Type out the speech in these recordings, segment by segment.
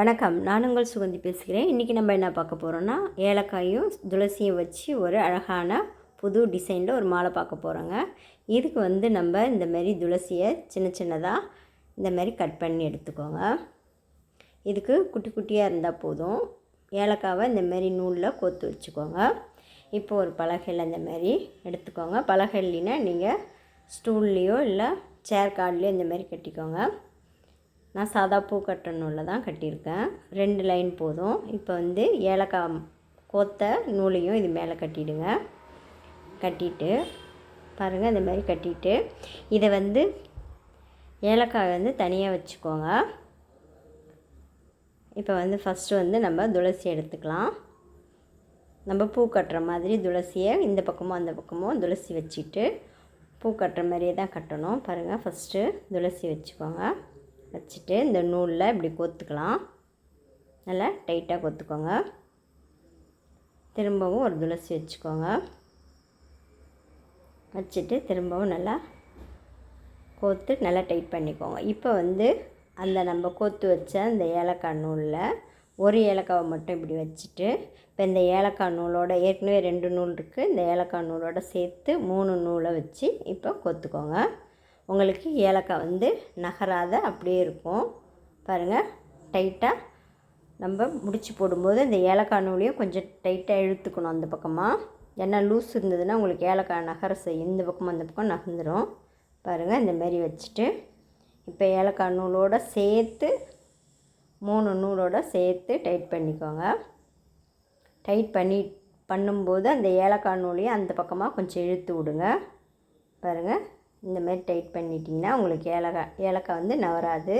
வணக்கம். நான் உங்கள் சுகந்தி பேசுகிறேன். இன்றைக்கி நம்ம என்ன பார்க்க போகிறோன்னா ஏலக்காயும் துளசியும் வச்சு ஒரு அழகான புது டிசைனில் ஒரு மாலை பார்க்க போகிறோங்க இதுக்கு வந்து நம்ம இந்த மாதிரி துளசியை சின்ன சின்னதாக இந்த மாதிரி கட் பண்ணி எடுத்துக்கோங்க. இதுக்கு குட்டி குட்டியாக இருந்தால் போதும். ஏலக்காவை இந்த மாதிரி நூலில் கோத்து வச்சுக்கோங்க. இப்போ ஒரு பலகையில் இந்த மாதிரி எடுத்துக்கோங்க. பலகை இல்லைன்னா நீங்கள் ஸ்டூல்லையோ இல்லை சேர் கார்ட்லேயோ இந்த மாதிரி கட்டிக்கோங்க. நான் சாதா பூ கட்டுற நூலில் தான் கட்டியிருக்கேன். ரெண்டு லைன் போதும். இப்போ வந்து ஏலக்காய் கோத்த நூலையும் இது மேலே கட்டிடுங்க. கட்டிட்டு பாருங்கள் இந்த மாதிரி கட்டிட்டு இதை வந்து ஏலக்காய் வந்து தனியாக வச்சுக்கோங்க. இப்போ வந்து ஃபஸ்ட்டு வந்து நம்ம துளசி எடுத்துக்கலாம். நம்ம பூ கட்டுற மாதிரி துளசியை இந்த பக்கமும் அந்த பக்கமும் துளசி வச்சுட்டு பூ கட்டுற மாதிரியே தான் கட்டணும். பாருங்கள் ஃபஸ்ட்டு துளசி வச்சுக்கோங்க. வச்சுட்டு இந்த நூலில் இப்படி கொத்துக்கலாம். நல்லா டைட்டாக கொத்துக்கோங்க. திரும்பவும் ஒரு துளசி வச்சுக்கோங்க. வச்சுட்டு திரும்பவும் நல்லா கோத்து நல்லா டைட் பண்ணிக்கோங்க. இப்போ வந்து அந்த நம்ம கோத்து வச்ச அந்த ஏலக்காய் நூலில் ஒரு ஏலக்காவை மட்டும் இப்படி வச்சுட்டு இப்போ இந்த ஏலக்காய் நூலோட ஏற்கனவே ரெண்டு நூல் இருக்குது இந்த ஏலக்காய் நூலோட சேர்த்து மூணு நூலை வச்சு இப்போ கொத்துக்கோங்க. உங்களுக்கு ஏலக்காய் வந்து நகராத அப்படியே இருக்கும். பாருங்கள் டைட்டாக நம்ம முடிச்சு போடும்போது இந்த ஏலக்காய் நூலையும் கொஞ்சம் டைட்டாக இழுத்துக்கணும் அந்த பக்கமாக ஏன்னா லூஸ் இருந்ததுன்னா உங்களுக்கு ஏலக்காய் நகர செய்யும் இந்த பக்கம் அந்த பக்கம் நகர்ந்துடும் பாருங்கள் இந்த மாதிரி வச்சுட்டு இப்போ ஏலக்காய் நூலோடு சேர்த்து மூணு நூலோடு சேர்த்து டைட் பண்ணிக்கோங்க. டைட் பண்ணி பண்ணும்போது அந்த ஏலக்காய் நூலையும் அந்த பக்கமாக கொஞ்சம் இழுத்து விடுங்க. பாருங்கள் இந்த மாதிரி டைட் பண்ணிட்டிங்கன்னா உங்களுக்கு ஏலக்காய் ஏலக்காய் வந்து நவராது.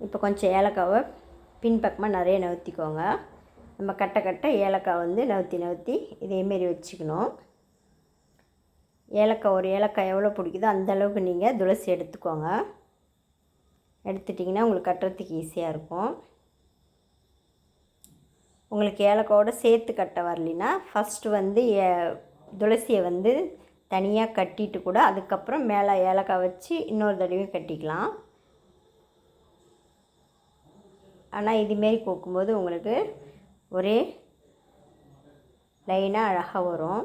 இப்போ கொஞ்சம் ஏலக்காவை பின்பக்கமாக நிறைய நவுத்திக்கோங்க. நம்ம கட்ட கட்ட ஏலக்காய் வந்து நவுத்தி நவுத்தி இதேமாரி வச்சுக்கணும். ஏலக்காய் ஒரு ஏலக்காய் எவ்வளோ பிடிக்குதோ அந்த அளவுக்கு நீங்கள் துளசி எடுத்துக்கோங்க. எடுத்துட்டிங்கன்னா உங்களுக்கு கட்டுறதுக்கு ஈஸியாக இருக்கும். உங்களுக்கு ஏலக்காயோட சேர்த்து கட்ட வரலின்னா ஃபஸ்ட்டு வந்து ஏ துளசியை வந்து தனியாக கட்டிட்டு கூட அதுக்கப்புறம் மேலே ஏலக்காய் வச்சு இன்னொரு தடவையும் கட்டிக்கலாம். ஆனால் இதுமாரி கோக்கும்போது உங்களுக்கு ஒரே லைனாக அழகாக வரும்.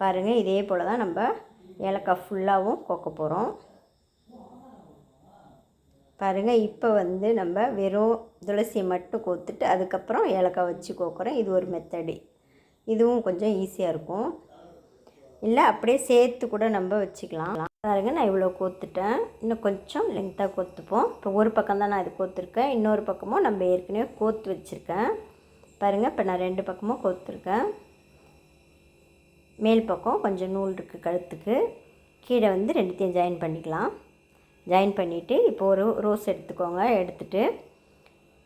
பாருங்கள் இதே போல் தான் நம்ம ஏலக்காய் ஃபுல்லாகவும் கோக்க போகிறோம் பாருங்கள் இப்போ வந்து நம்ம வெறும் துளசியை மட்டும் கோத்துட்டு அதுக்கப்புறம் ஏலக்காய் வச்சு கோக்குறோம். இது ஒரு மெத்தடு இதுவும் கொஞ்சம் ஈஸியாக இருக்கும். இல்லை அப்படியே சேர்த்து கூட நம்ம வச்சுக்கலாம். பாருங்க நான் இவ்வளோ கோத்துட்டேன். இன்னும் கொஞ்சம் லென்த்தாக கோத்துப்போம். இப்போ ஒரு பக்கம் தான் நான் இது கோத்துருக்கேன். இன்னொரு பக்கமும் நம்ம ஏற்கனவே கோத்து வச்சுருக்கேன். பாருங்கள் இப்போ நான் ரெண்டு பக்கமும் கோத்துருக்கேன். மேல் பக்கம் கொஞ்சம் நூல் இருக்குது கழுத்துக்கு. கீழே வந்து ரெண்டுத்தையும் ஜாயின் பண்ணிக்கலாம். ஜாயின் பண்ணிவிட்டு இப்போ ஒரு ரோஸ் எடுத்துக்கோங்க. எடுத்துகிட்டு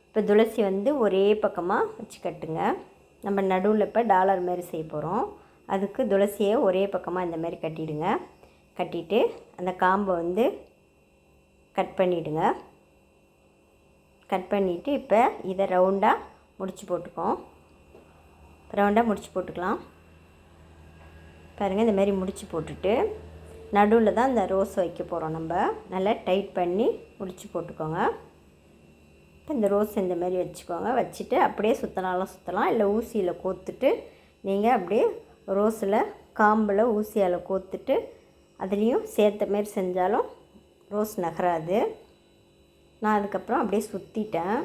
இப்போ துளசி வந்து ஒரே பக்கமாக வச்சு கட்டுங்க. நம்ம நடுவில் இப்போ டாலர் மாதிரி செய்ய போகிறோம் அதுக்கு துளசியை ஒரே பக்கமாக இந்த மாதிரி கட்டிடுங்க. கட்டிட்டு அந்த காம்பை வந்து கட் பண்ணிவிடுங்க கட் பண்ணிவிட்டு இப்போ இதை ரவுண்டாக முடிச்சு போட்டுக்கோம் ரவுண்டாக முடிச்சு போட்டுக்கலாம். பாருங்கள் இந்த மாதிரி முடிச்சு போட்டுட்டு நடுவில் தான் இந்த ரோஸ் வைக்க போகிறோம் நம்ம. நல்லா டைட் பண்ணி முடிச்சு போட்டுக்கோங்க. இப்போ இந்த ரோஸ் இந்த மாதிரி வச்சுக்கோங்க. வச்சுட்டு அப்படியே சுற்றினாலும் சுற்றலாம் இல்லை ஊசியில் கோத்துட்டு நீங்கள் அப்படியே ரோஸில் காம்பில் ஊசியால் கோத்துட்டு அதுலேயும் சேர்த்த மாரி செஞ்சாலும் ரோஸ் நகராது. நான் அதுக்கப்புறம் அப்படியே சுற்றிட்டேன்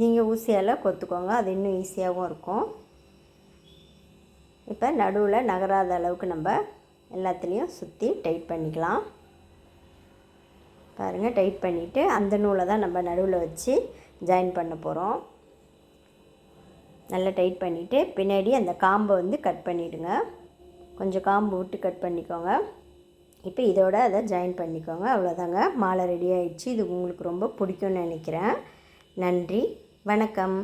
நீங்கள் ஊசியால் கொத்துக்கோங்க அது இன்னும் ஈஸியாகவும் இருக்கும். இப்போ நடுவில் நகராத அளவுக்கு நம்ம எல்லாத்துலேயும் சுற்றி டைட் பண்ணிக்கலாம். பாருங்கள் டைட் பண்ணிவிட்டு அந்த நூலை தான் நம்ம நடுவில் வச்சு ஜாயின் பண்ண போகிறோம் நல்லா டைட் பண்ணிவிட்டு பின்னாடி அந்த காம்பை வந்து கட் பண்ணிவிடுங்க கொஞ்சம் காம்பு விட்டு கட் பண்ணிக்கோங்க. இப்போ இதோட அதை ஜாயின் பண்ணிக்கோங்க. அவ்வளோதாங்க மாலை ரெடி ஆகிடுச்சு இது உங்களுக்கு ரொம்ப பிடிக்கும்னு நினைக்கிறேன். நன்றி. வணக்கம்.